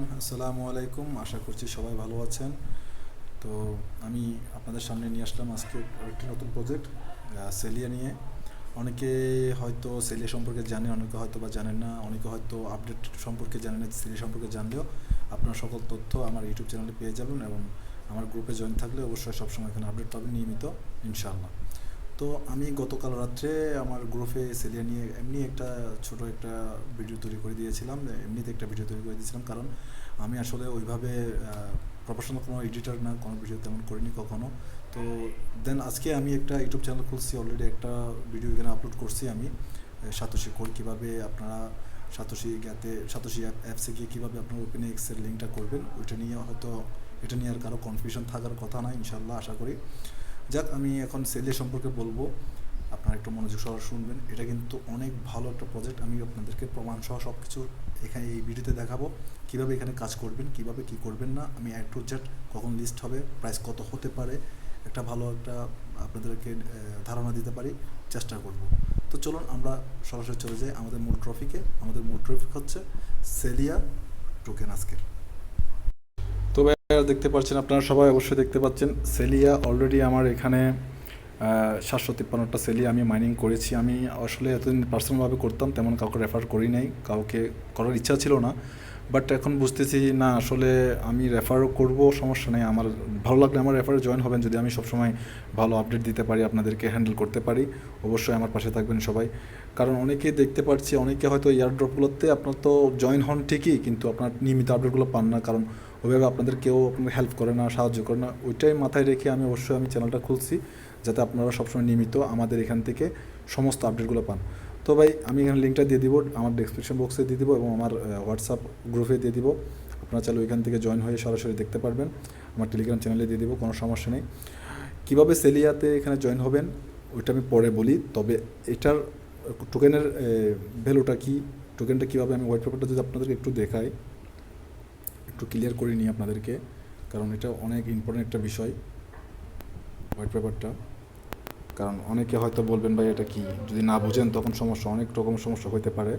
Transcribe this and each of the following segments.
আসসালামু আলাইকুম, আশা করছি সবাই ভালো আছেন। তো আমি আপনাদের সামনে নিয়ে আসলাম আজকে একটি নতুন প্রজেক্ট সেলিয়া নিয়ে। অনেকে হয়তো সেলিয়া সম্পর্কে জানে, অনেকে হয়তো বা জানেন না। অনেকে হয়তো আপডেট সম্পর্কে জানেন না সেলিয়া সম্পর্কে জানলেও আপনার সকল তথ্য আমার ইউটিউব চ্যানেলে পেয়ে যাবেন এবং আমার গ্রুপে জয়েন থাকলে অবশ্যই সবসময় এখানে আপডেট পাবেন নিয়মিত, ইনশাআল্লাহ। তো আমি গতকাল রাত্রে আমার গ্রুপে সেলিয়া নিয়ে এমনি একটা ছোট একটা ভিডিও তৈরি করে দিয়েছিলাম, এমনিতে একটা ভিডিও তৈরি করে দিয়েছিলাম। কারণ আমি আসলে ওইভাবে প্রফেশনাল কোনো এডিটর না, কোনো ভিডিও তেমন করিনি কখনো। তো দেন আজকে আমি একটা ইউটিউব চ্যানেল খুলছি অলরেডি একটা ভিডিও এখানে আপলোড করছি আমি। সাতোশি কোড কীভাবে আপনারা সাতোশি জ্ঞাতে, সাতোশি অ্যাপ অ্যাপসে গিয়ে কীভাবে আপনার ওপেন এক্সের লিঙ্কটা করবেন, ওইটা নিয়ে হয়তো, এটা নিয়ে আর কারও কনফিউশন থাকার কথা না ইনশাল্লাহ আশা করি। যাক, আমি এখন সেলে সম্পর্কে বলব। আপনারা একটু মনোযোগ সহ শুনবেন। এটা কিন্তু অনেক ভালো একটা প্রজেক্ট আমি আপনাদেরকে প্রমাণ সহ সব কিছু এখানে এই ভিডিওতে দেখাবো। কীভাবে এখানে কাজ করবেন, কীভাবে কি করবেন না, আমি এক টু জেড কখন লিস্ট হবে প্রাইস কত হতে পারে, একটা ভালো একটা আপনাদেরকে ধারণা দিতে পারি, চেষ্টা করব। তো চলুন আমরা সরাসরি চলে যাই আমাদের মূল ট্রফিকে আমাদের মূল ট্রফিক হচ্ছে সেলিয়া টোকেন আজকের দেখতে পাচ্ছেন, আপনারা সবাই অবশ্যই দেখতে পাচ্ছেন, সেলিয়া অলরেডি আমার এখানে সাতশো তিপ্পান্নটা সেলি আমি মাইনিং করেছি। আমি আসলে এতদিন পার্সোনালভাবে করতাম, তেমন কাউকে রেফার করি নাই, কাউকে করার ইচ্ছা ছিল না। বাট এখন বুঝতেছি, না, আসলে আমি রেফারও করব, সমস্যা নেই। আমার, ভালো লাগলে আমার রেফারে জয়েন হবেন, যদি আমি সবসময় ভালো আপডেট দিতে পারি, আপনাদেরকে হ্যান্ডেল করতে পারি। অবশ্যই আমার পাশে থাকবেন সবাই। কারণ অনেকেই দেখতে পাচ্ছি, অনেকে হয়তো এয়ার ড্রপগুলোতে আপনার তো জয়েন হন ঠিকই, কিন্তু আপনার নিয়মিত আপডেটগুলো পান না। কারণ ওইভাবে আপনাদের কেউ হেল্প করে না, সাহায্য করে না, ওইটাই মাথায় রেখে আমি অবশ্যই আমি চ্যানেলটা খুলছি, যাতে আপনারা সবসময় নিয়মিত আমাদের এখান থেকে সমস্ত আপডেটগুলো পান। তো ভাই, আমি এখানে লিঙ্কটা দিয়ে দিব, আমার ডেসক্রিপশন বক্সে দিয়ে দিব এবং আমার হোয়াটসঅ্যাপ গ্রুপে দিয়ে দিব। আপনারা চাইলে ওইখান থেকে জয়েন হয়ে সরাসরি দেখতে পারবেন। আমার টেলিগ্রাম চ্যানেলে দিয়ে দিব, কোনো সমস্যা নেই। কীভাবে সেলিয়াতে এখানে জয়েন হবেন, ওইটা আমি পরে বলি, তবে এটার টোকেনের ভ্যালুটা কি টোকেনটা কীভাবে আমি হোয়াইট পেপারটা যদি আপনাদেরকে একটু দেখাই। একটু ক্লিয়ার করে নিই আপনাদেরকে, কারণ এটা অনেক ইম্পর্টেন্ট একটা বিষয় হোয়াইট পেপারটা কারণ অনেকে হয়তো বলবেন, ভাই, এটা কি? যদি না বুঝেন, তখন সমস্যা, অনেক রকম সমস্যা হতে পারে।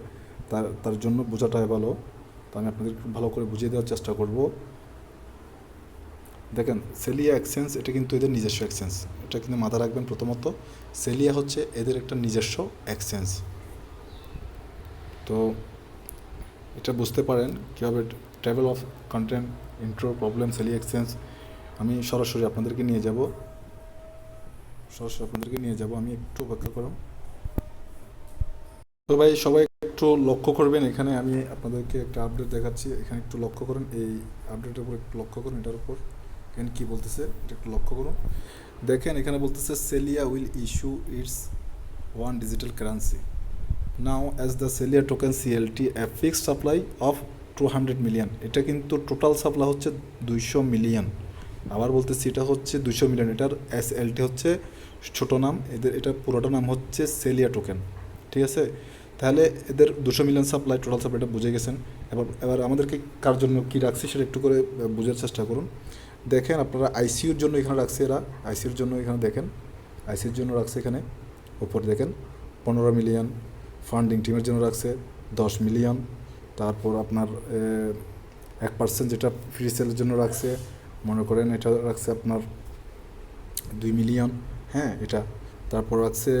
তার তার জন্য বোঝাটাই ভালো। তো আমি আপনাদের খুব ভালো করে বুঝিয়ে দেওয়ার চেষ্টা করব। দেখেন সেলিয়া এক্সচেঞ্জ এটা কিন্তু এদের নিজস্ব এক্সচেঞ্জ এটা কিন্তু মাথা রাখবেন প্রথমত সেলিয়া হচ্ছে এদের একটা নিজস্ব এক্সচেঞ্জ তো এটা বুঝতে পারেন কীভাবে travel of content intro problem Celia exchange আমি সরাসরি আপনাদেরকে নিয়ে যাব। সরাসরি আপনাদেরকে নিয়ে যাব, আমি একটু অপেক্ষা করুন তো ভাই, সবাই একটু লক্ষ্য করবেন, এখানে আমি আপনাদেরকে একটা আপডেট দেখাচ্ছি। এখানে একটু লক্ষ্য করুন, এই আপডেটের উপর একটু লক্ষ্য করুন, এটার উপর। এখানে কী বলতেছে, এটা একটু লক্ষ্য করুন। দেখেন, এখানে বলতেছে Celia will issue its one digital currency now as the Celia token CLT a fixed supply of two hundred million এটা কিন্তু টোটাল সাপ্লাই হচ্ছে দুইশো মিলিয়ন আবার বলতেছি, এটা হচ্ছে দুইশো মিলিয়ন এটার এস এলটি হচ্ছে ছোটো নাম। এদের, এটা পুরোটা নাম হচ্ছে সেলিয়া টোকেন ঠিক আছে? তাহলে এদের দুশো মিলিয়ন সাপ্লাই টোটাল সাপ্লাইটা বুঝে গেছেন। এবার এবার আমাদেরকে কার জন্য কী রাখছে সেটা একটু করে বোঝার চেষ্টা করুন। দেখেন আপনারা আইসিউর জন্য এখানে রাখছে এরা। আইসিউর জন্য এখানে দেখেন। আইসিউর জন্য রাখছে এখানে। ওপর দেখেন, পনেরো মিলিয়ন ফান্ডিং টিমের জন্য রাখছে দশ মিলিয়ন তারপর আপনার এক পার্সেন্ট যেটা ফ্রি সেলের জন্য রাখছে, মনে করেন এটা রাখছে আপনার দুই মিলিয়ন হ্যাঁ এটা। তারপর রাখছে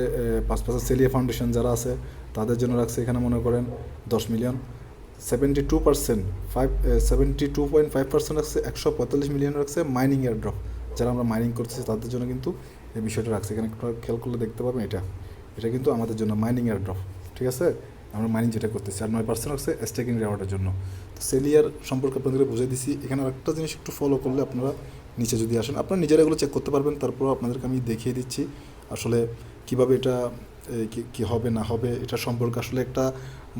পাঁচ পাঁচ সেলিয়া ফাউন্ডেশন যারা আছে, তাদের জন্য রাখছে এখানে মনে করেন দশ million seventy two percent five seventy two point five percent রাখছে, একশো পঁয়তাল্লিশ মিলিয়ন রাখছে মাইনিং এয়ার ড্রপ যারা আমরা মাইনিং করতেছি, তাদের জন্য কিন্তু এই বিষয়টা রাখছে। এখানে খেয়াল করলে দেখতে পাবেন এটা। এটা কিন্তু আমাদের জন্য মাইনিং এয়ার ড্রপ ঠিক আছে? আমরা মাইনিং যেটা করতেছি আর নয় পার্সেন্ট রাখছে স্টেকিং রেওয়ার্ডের জন্য। তো সেলিয়ার সম্পর্কে আপনাদেরকে বুঝিয়ে দিছি। এখানে একটা জিনিস একটু ফলো করলে আপনারা নিচে যদি আসেন, আপনারা নিজেরা এগুলো চেক করতে পারবেন তারপর আপনাদেরকে আমি দেখিয়ে দিচ্ছি আসলে কীভাবে এটা কি হবে, না হবে, এটা সম্পর্কে আসলে একটা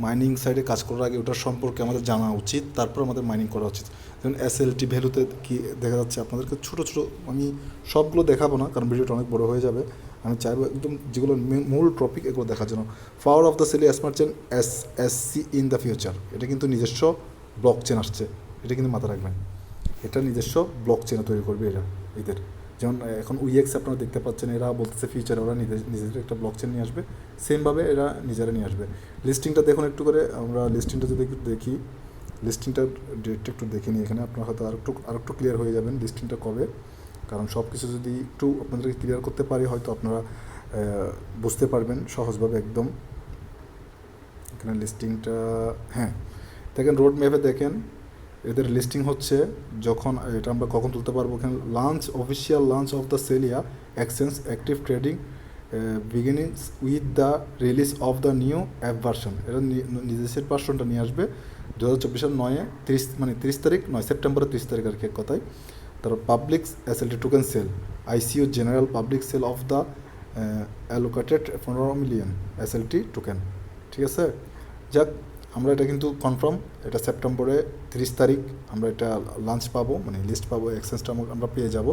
মাইনিং সাইডে কাজ করার আগে ওটার সম্পর্কে আমাদের জানা উচিত, তারপর আমাদের মাইনিং করা উচিত। যেমন এস এল টি ভ্যালুতে কি দেখা যাচ্ছে, আপনাদেরকে ছোটো ছোটো আমি সবগুলো দেখাবো না, কারণ ভিডিওটা অনেক বড় হয়ে যাবে। আমি চাইব একদম যেগুলো মূল টপিক এগুলো দেখার জন্য। Power of the Celia smart chain S S C in the future এটা কিন্তু নিজস্ব ব্লক চেন আসছে। এটা কিন্তু মাথায় রাখবেন। এটা নিজস্ব ব্লক চেনে তৈরি করবে এরা, এদের। যেমন এখন উইএক্স আপনারা দেখতে পাচ্ছেন, এরা বলতেছে ফিউচারে ওরা নিজের নিজেদের একটা ব্লক চেন নিয়ে আসবে। সেমভাবে এরা নিজেরা নিয়ে আসবে। লিস্টিংটা দেখুন একটু করে। আমরা লিস্টিংটা যদি একটু দেখি লিস্টিংটা ডেটটা একটু দেখে নিই এখানে। আপনারা হয়তো আরেকটু আরেকটু ক্লিয়ার হয়ে যাবেন লিস্টিংটা কবে। কারণ সব কিছু যদি একটু আপনাদেরকে ক্লিয়ার করতে পারি, হয়তো আপনারা বুঝতে পারবেন সহজভাবে একদম। এখানে লিস্টিংটা হ্যাঁ। দেখেন রোড ম্যাপে দেখেন, এদের লিস্টিং হচ্ছে যখন, এটা আমরা কখন তুলতে পারব? এখানে launch official launch of the Celia exchange active trading beginnings with the release of the new app version এটা নি- নিজস্ব ভার্সনটা নিয়ে আসবে। দু হাজার চব্বিশের নয়ে, তিরিশ মানে তিরিশ তারিখ, নয়, সেপ্টেম্বরের তিরিশ তারিখ আর কি এক কথায়। তারপর public SLT token sale ICU general public sale of the allocated পনেরো মিলিয়ন এসএলটি টোকেন ঠিক আছে? যাক, আমরা এটা কিন্তু কনফার্ম এটা সেপ্টেম্বরে তিরিশ তারিখ আমরা এটা লাঞ্চ পাবো মানে লিস্ট পাবো এক্সচেঞ্জটা আমরা পেয়ে যাব।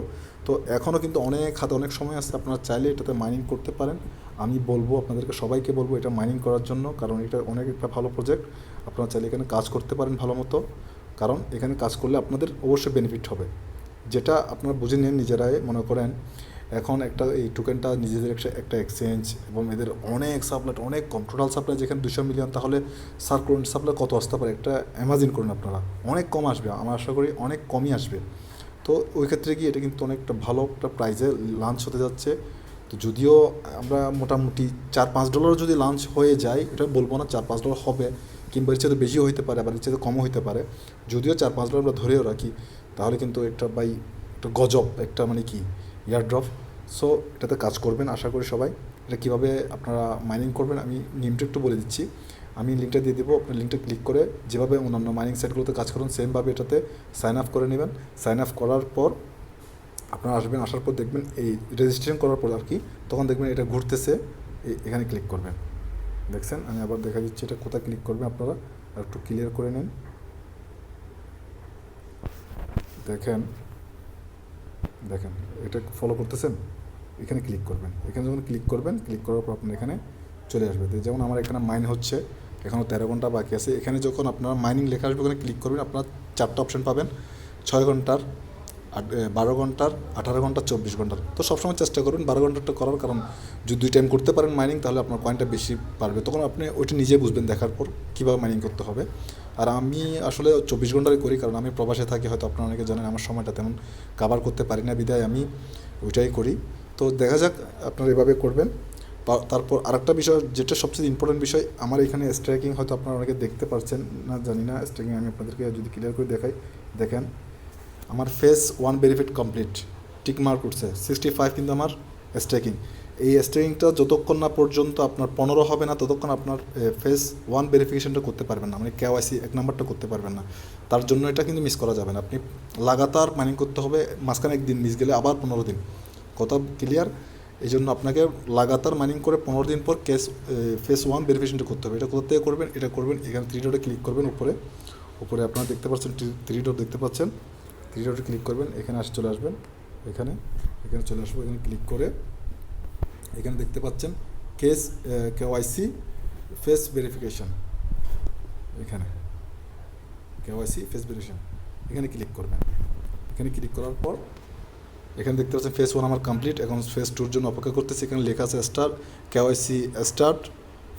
তো এখনও কিন্তু অনেক হাতে অনেক সময় আছে, আপনারা চাইলে এটাতে মাইনিং করতে পারেন। আমি বলব, আপনাদেরকে সবাইকে বলব এটা মাইনিং করার জন্য, কারণ এটা অনেক একটা ভালো প্রজেক্ট আপনারা চাইলে এখানে কাজ করতে পারেন ভালো মতো, কারণ এখানে কাজ করলে আপনাদের অবশ্যই বেনিফিট হবে। যেটা আপনারা বুঝে নিন নিজেরাই, মনে করেন, এখন একটা এই টোকেনটা নিজেদের একটা এক্সচেঞ্জ এবং এদের অনেক সাপ্লাই অনেক কম টোটাল সাপ্লাই যেখানে দুশো মিলিয়ন তাহলে সার্কুলেন্ট সাপ্লাই কত আসতে পারে? একটা অ্যামাজিন করুন আপনারা। অনেক কম আসবে, আমরা আশা করি অনেক কমই আসবে। তো ওই ক্ষেত্রে কি এটা কিন্তু অনেকটা ভালো একটা প্রাইজে লাঞ্চ হতে যাচ্ছে। তো যদিও আমরা মোটামুটি চার, পাঁচ ডলারও যদি লাঞ্চ হয়ে যায়, এটা বলব না চার, পাঁচ ডলার হবে, কিংবা এর চেয়ে বেশিও হইতে পারে, আবার এর চেয়ে কমও হইতে পারে। যদিও চার, পাঁচ ডলার আমরা ধরেও রাখি তাহলে কিন্তু একটা বাই একটা গজব, একটা মানে কি ইয়ারড্রপ সো এটাতে কাজ করবেন, আশা করি সবাই। এটা কীভাবে আপনারা মাইনিং করবেন, আমি নিমটা একটু বলে দিচ্ছি। আমি লিঙ্কটা দিয়ে দেবো আপনি লিঙ্কটা ক্লিক করে যেভাবে অন্যান্য মাইনিং সাইটগুলোতে কাজ করুন সেমভাবে এটাতে সাইন আপ করে নেবেন। সাইন আপ করার পর আপনারা আসবেন, আসার পর দেখবেন এই রেজিস্ট্রেশন করার পর আর কি, তখন দেখবেন এটা ঘুরতেছে এখানে ক্লিক করবেন। দেখছেন? আমি আবার দেখা দিচ্ছি এটা কোথায় ক্লিক করবেন আপনারা একটু ক্লিয়ার করে নিন। দেখেন দেখেন, এটা ফলো করতেছেন? এখানে ক্লিক করবেন। এখানে যখন ক্লিক করবেন ক্লিক করার পর আপনার এখানে চলে আসবে। যেমন আমার এখানে মাইন হচ্ছে এখনও তেরো ঘণ্টা বাকি আছে। এখানে যখন আপনারা মাইনিং লেখা আসবে, ওখানে ক্লিক করবেন, আপনারা চারটা অপশান পাবেন। ছয় ঘণ্টার বারো ঘণ্টার, আঠারো ঘণ্টা, চব্বিশ ঘণ্টার। তো সবসময় চেষ্টা করবেন বারো ঘন্টাটা করার, কারণ যদি দুই টাইম করতে পারেন মাইনিং তাহলে আপনার কয়েনটা বেশি পারবে তখন আপনি ওইটা নিজে বুঝবেন দেখার পর কীভাবে মাইনিং করতে হবে। আর আমি আসলে চব্বিশ ঘন্টারই করি, কারণ আমি প্রবাসে থাকি, হয়তো আপনারা অনেকে জানেন আমার সময়টা তেমন কাভার করতে পারি না, বিদায় আমি ওইটাই করি। তো দেখা যাক আপনারা এভাবে করবেন। তারপর আরেকটা বিষয়, যেটা সবচেয়ে ইম্পর্টেন্ট বিষয়, আমার এখানে স্ট্রাইকিং হয়তো আপনারা অনেকে দেখতে পারছেন না, জানি না স্ট্রাইকিং আমি আপনাদেরকে যদি ক্লিয়ার করে দেখাই, দেখেন। আমার phase one benefit complete tick mark উঠছে। সিক্সটি ফাইভ কিন্তু আমার স্ট্রাইকিং এই স্ট্রাইকিংটা যতক্ষণ না পর্যন্ত আপনার পনেরো হবে না, ততক্ষণ আপনার ফেস ওয়ান ভেরিফিকেশনটা করতে পারবেন না। মানে কেওয়াইসি এক নাম্বারটা করতে পারবেন না। তার জন্য এটা কিন্তু মিস করা যাবে না। আপনি লাগাতার মাইনিং করতে হবে, মাঝখানে একদিন মিস গেলে আবার পনেরো দিন। কথা ক্লিয়ার এই জন্য আপনাকে লাগাতার মাইনিং করে পনেরো দিন পর কেস ফেস ওয়ান ভেরিফিকেশনটা করতে হবে। এটা কোথা থেকে করবেন? এটা করবেন, এখানে থ্রি ডটে ক্লিক করবেন, উপরে। উপরে আপনারা দেখতে পাচ্ছেন থ্রি ডট দেখতে পাচ্ছেন। ডটে ক্লিক করবেন, এখানে আসে, চলে আসবেন, এখানে এখানে চলে আসব, এখানে ক্লিক করে, এখানে দেখতে পাচ্ছেন কেস কেওয়াইসি ফেস ভেরিফিকেশন এখানে কেওয়াইসি ফেস ভেরিফিকেশন এখানে ক্লিক করবেন, এখানে ক্লিক করার পর, এখানে দেখতে পাচ্ছেন ফেস ওয়ান আমার কমপ্লিট এখন ফেস টুর জন্য অপেক্ষা করতেছি, এখানে লেখা আছে star KYC start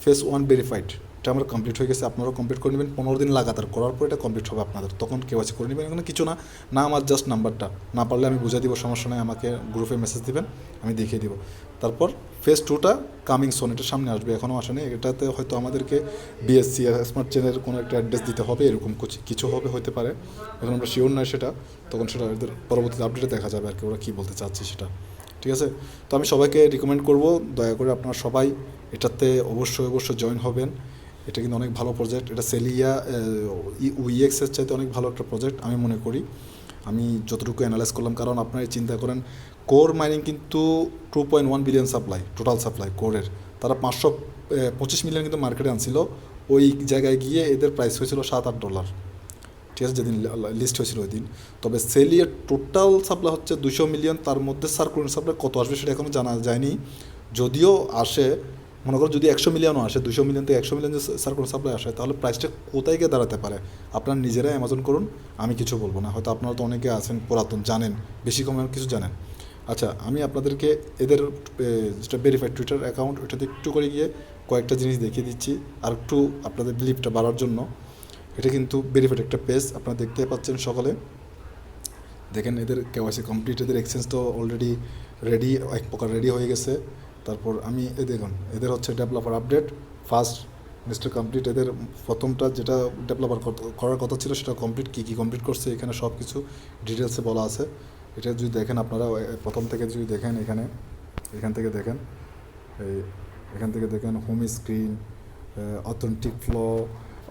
face one verified এটা আমার কমপ্লিট হয়ে গেছে, আপনারাও কমপ্লিট করে নেবেন। পনেরো দিন লাগাতার করার পর এটা কমপ্লিট হবে আপনাদের। তখন কেউ আছে করে নেবেন। এখানে কিছু না না আমার জাস্ট নাম্বারটা না পারলে আমি বুঝিয়ে দিব, সমস্যা নয় আমাকে গ্রুপে মেসেজ দিবেন, আমি দেখিয়ে দিব। তারপর ফেস টুটা কামিং সোন এটা সামনে আসবে এখনও আসেনি এটাতে হয়তো আমাদেরকে বিএসসি স্মার্ট চেনের কোনো একটা অ্যাড্রেস দিতে হবে, এরকম কিছু- হবে, হতে পারে। এখন আমরা শিওর নয় সেটা, তখন সেটা পরবর্তীতে আপডেটে দেখা যাবে আর কি, ওরা কী বলতে চাচ্ছে সেটা। ঠিক আছে? তো আমি সবাইকে রিকমেন্ড করব। দয়া করে আপনারা সবাই এটাতে অবশ্যই অবশ্যই জয়েন হবেন। এটা কিন্তু অনেক ভালো প্রজেক্ট এটা সেলিয়া উইএক্সের চাইতে অনেক ভালো একটা প্রজেক্ট আমি মনে করি। আমি যতটুকু অ্যানালাইজ করলাম, কারণ আপনারা চিন্তা করেন কোর মাইনিং কিন্তু two point one billion supply total supply কোরের তারা পাঁচশো পঁচিশ মিলিয়ন কিন্তু মার্কেটে আনছিল। ওই জায়গায় গিয়ে এদের প্রাইস হয়েছিল সাত আট ডলার ঠিক আছে, যেদিন লিস্ট হয়েছিল ওই দিন। তবে সেলিয়ের টোটাল সাপ্লাই হচ্ছে দুশো মিলিয়ন তার মধ্যে সার্কুলেন্ট সাপ্লাই কত আসবে সেটা এখনও জানা যায়নি। যদিও আসে মনে করো যদি একশো মিলিয়নও আসে, দুশো মিলিয়ন থেকে একশো মিলিয়ন যে সার্কুলেন্ট সাপ্লাই আসে, তাহলে প্রাইসটা কোথায় গিয়ে দাঁড়াতে পারে? আপনারা নিজেরাই অ্যামাজন করুন, আমি কিছু বলব না। হয়তো আপনারা তো অনেকে আছেন, পুরাতন, জানেন, বেশি কম কিছু জানেন। আচ্ছা আমি আপনাদেরকে এদের যেটা ভেরিফাইড টুইটার অ্যাকাউন্ট ওটাতে একটু করে গিয়ে কয়েকটা জিনিস দেখিয়ে দিচ্ছি, আর একটু আপনাদের বিলিভটা বাড়ার জন্য। এটা কিন্তু ভেরিফাইড একটা পেজ আপনারা দেখতে পাচ্ছেন সকলে। দেখেন এদের কেওয়াইসি কমপ্লিট এদের এক্সচেঞ্জ তো অলরেডি রেডি এক প্রকার রেডি হয়ে গেছে। তারপর আমি এ দেখুন, এদের হচ্ছে developer update first mister complete এদের প্রথমটা যেটা ডেভেলপার করার কথা ছিল সেটা কমপ্লিট কী কী কমপ্লিট করছে, এখানে সব কিছু ডিটেলসে বলা আছে। এটা যদি দেখেন আপনারা প্রথম থেকে যদি দেখেন এখানে, এখান থেকে দেখেন, এই এখান থেকে দেখেন home screen authentic flow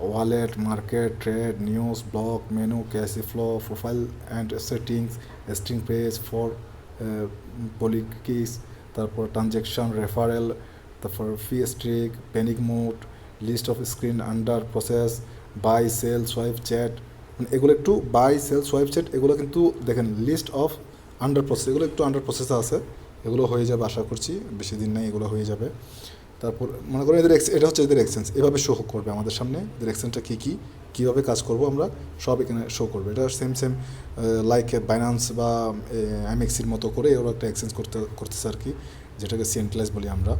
wallet market trade news blog menu cash flow profile and settings string page for policies তারপর ট্রানজ্যাকশন রেফারেল তারপর fee streak panic mode list of screen under process buy sell swipe chat মানে এগুলো একটু by sell swipe chat এগুলো কিন্তু দেখেন list of under process এগুলো একটু আন্ডার প্রসেস আছে। এগুলো হয়ে যাবে আশা করছি। বেশি দিন নেই, এগুলো হয়ে যাবে। তারপর মনে করেন এদের এটা হচ্ছে এদের এক্সচেঞ্জ এভাবে শো করবে আমাদের সামনে। এদের এক্সচেঞ্জটা কী কী? কীভাবে কাজ করব আমরা, সব এখানে শো করবে। এটা সেম সেম লাইক বাইনান্স বা এমএক্সির মতো করে ওরা একটা এক্সচেঞ্জ করতে, করতেছে আর কি, যেটাকে সেন্ট্রালাইজ বলি আমরা।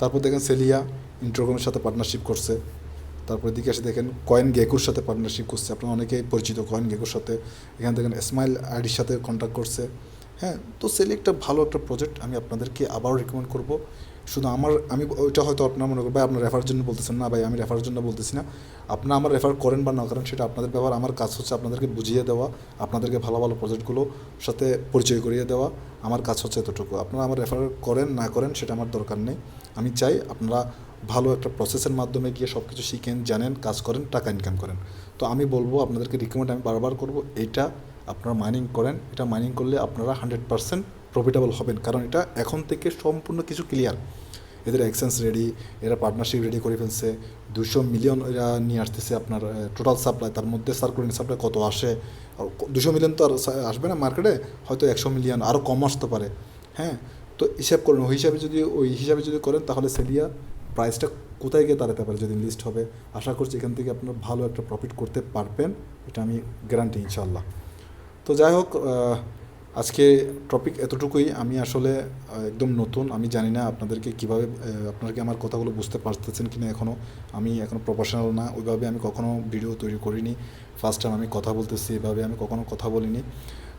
তারপর দেখেন সেলিয়া ইন্ট্রোগ্রামের সাথে পার্টনারশিপ করছে। তারপর এদিকে এসে দেখেন কয়েন গেকুর সাথে পার্টনারশিপ করছে। আপনারা অনেকেই পরিচিত কয়েন গেকুর সাথে। এখানে দেখেন স্মাইল আইডির সাথে কন্ট্যাক্ট করছে। হ্যাঁ তো সেলি একটা ভালো একটা প্রজেক্ট আমি আপনাদেরকে আবারও রেকমেন্ড করব। শুধু আমার, আমি ওইটা হয়তো আপনার মনে করবেন আপনার রেফারের জন্য বলতেছেন না, ভাই আমি রেফারের জন্য বলতেছি না। আপনারা আমার রেফার করেন বা না করেন, সেটা আপনাদের ব্যাপার। আমার কাজ হচ্ছে আপনাদেরকে বুঝিয়ে দেওয়া, আপনাদেরকে ভালো ভালো প্রজেক্টগুলো সাথে পরিচয় করিয়ে দেওয়া। আমার কাজ হচ্ছে এতটুকু। আপনারা আমার রেফার করেন, না করেন, সেটা আমার দরকার নেই। আমি চাই আপনারা ভালো একটা প্রসেসের মাধ্যমে গিয়ে সব কিছু শিখেন, জানেন, কাজ করেন, টাকা ইনকাম করেন। তো আমি বলব, আপনাদেরকে রিকমেন্ড আমি বারবার করব, এইটা আপনারা মাইনিং করেন। এটা মাইনিং করলে আপনারা হান্ড্রেড পারসেন্ট প্রফিটেবল হবেন। কারণ এটা এখন থেকে সম্পূর্ণ কিছু ক্লিয়ার এদের এক্সচেঞ্জ রেডি এরা পার্টনারশিপ রেডি করে ফেলছে। দুশো মিলিয়ন এরা নিয়ে আসতেছে আপনার টোটাল সাপ্লাই তার মধ্যে সার্কুলেটিং সাপ্লাই কত আসে? দুশো মিলিয়ন তো আর আসবে না মার্কেটে হয়তো একশো মিলিয়ন আরও কম আসতে পারে। হ্যাঁ? তো হিসাব করুন, ওই হিসাবে যদি, ওই হিসাবে যদি করেন, তাহলে সেলিয়া প্রাইসটা কোথায় গিয়ে দাঁড়াতে পারে যদি লিস্ট হবে? আশা করছি এখান থেকে আপনার ভালো একটা প্রফিট করতে পারবেন। এটা আমি গ্যারান্টি ইনশাল্লাহ তো যাই হোক আজকে টপিক এতটুকুই। আমি আসলে একদম নতুন। আমি জানি না আপনাদেরকে কীভাবে আপনারা আমার কথাগুলো বুঝতে পারতেছেন কি না এখনও আমি এখনও প্রফেশনাল না। ওইভাবে আমি কখনও ভিডিও তৈরি করিনি। ফার্স্ট টাইম আমি কথা বলতেছি, এভাবে আমি কখনও কথা বলিনি।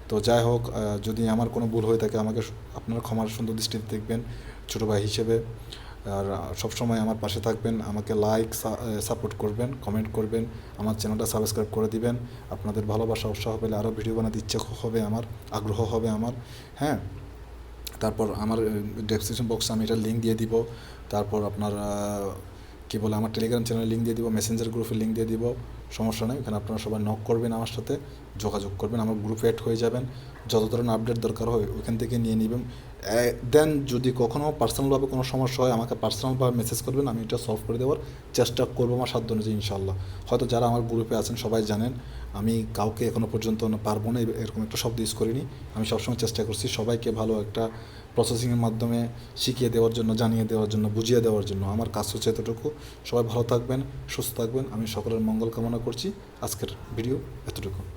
তো যাই হোক যদি আমার কোনো ভুল হয়ে থাকে, আমাকে আপনারা ক্ষমার সুন্দর দৃষ্টিতে দেখবেন। ছোটো ভাই হিসেবে। আর সবসময় আমার পাশে থাকবেন, আমাকে লাইক সাপোর্ট করবেন কমেন্ট করবেন, আমার চ্যানেলটা সাবস্ক্রাইব করে দিবেন। আপনাদের ভালোবাসা, উৎসাহ পেলে আরও ভিডিও বানাতে ইচ্ছে হবে আমার, আগ্রহ হবে আমার হ্যাঁ? তারপর আমার ডেসক্রিপশন বক্সে আমি এটা লিঙ্ক দিয়ে দিব। তারপর আপনার কী বলে, আমার টেলিগ্রাম চ্যানেলের লিঙ্ক দিয়ে দিব মেসেঞ্জার গ্রুপের লিঙ্ক দিয়ে দিব, সমস্যা নেই। এখানে আপনারা সবাই নক করবেন আমার সাথে, যোগাযোগ করবেন, আমার গ্রুপে অ্যাড হয়ে যাবেন। যত ধরনের আপডেট দরকার হয় ওইখান থেকে নিয়ে নেবেন। দেন যদি কখনও পার্সোনালভাবে কোনো সমস্যা হয়, আমাকে পার্সোনালভাবে মেসেজ করবেন, আমি এটা সলভ করে দেওয়ার চেষ্টা করব আমার সাধ্য অনুযায়ী ইনশাল্লাহ হয়তো যারা আমার গ্রুপে আছেন, সবাই জানেন, আমি কাউকে এখনও পর্যন্ত পারব না, এরকম একটা শব্দ ইউজ করিনি। আমি সবসময় চেষ্টা করছি সবাইকে ভালো একটা প্রসেসিংয়ের মাধ্যমে শিখিয়ে দেওয়ার জন্য, জানিয়ে দেওয়ার জন্য, বুঝিয়ে দেওয়ার জন্য আমার কাজ হচ্ছে এতটুকু। সবাই ভালো থাকবেন, সুস্থ থাকবেন। আমি সকলের মঙ্গল কামনা করছি। আজকের ভিডিও এতটুকু।